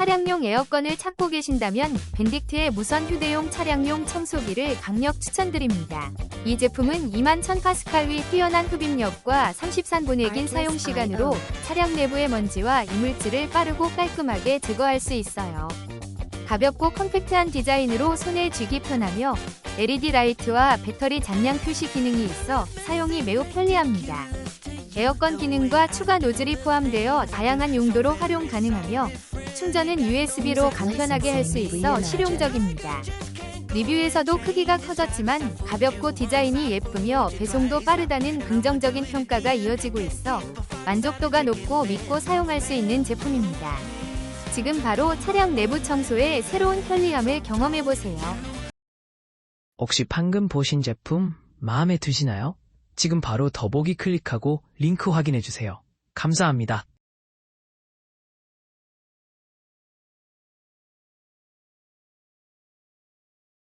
차량용 에어건을 찾고 계신다면 벤딕트의 무선 휴대용 차량용 청소기를 강력 추천드립니다. 이 제품은 2만 1000파스칼 위 뛰어난 흡입력과 33분의 긴 사용 시간으로 차량 내부의 먼지와 이물질을 빠르고 깔끔하게 제거할 수 있어요. 가볍고 컴팩트한 디자인으로 손에 쥐기 편하며 LED 라이트와 배터리 잔량 표시 기능이 있어 사용이 매우 편리합니다. 에어건 기능과 추가 노즐이 포함되어 다양한 용도로 활용 가능하며 충전은 USB로 간편하게 할 수 있어 실용적입니다. 리뷰에서도 크기가 커졌지만 가볍고 디자인이 예쁘며 배송도 빠르다는 긍정적인 평가가 이어지고 있어 만족도가 높고 믿고 사용할 수 있는 제품입니다. 지금 바로 차량 내부 청소의 새로운 편리함을 경험해보세요. 혹시 방금 보신 제품 마음에 드시나요? 지금 바로 더보기 클릭하고 링크 확인해주세요. 감사합니다.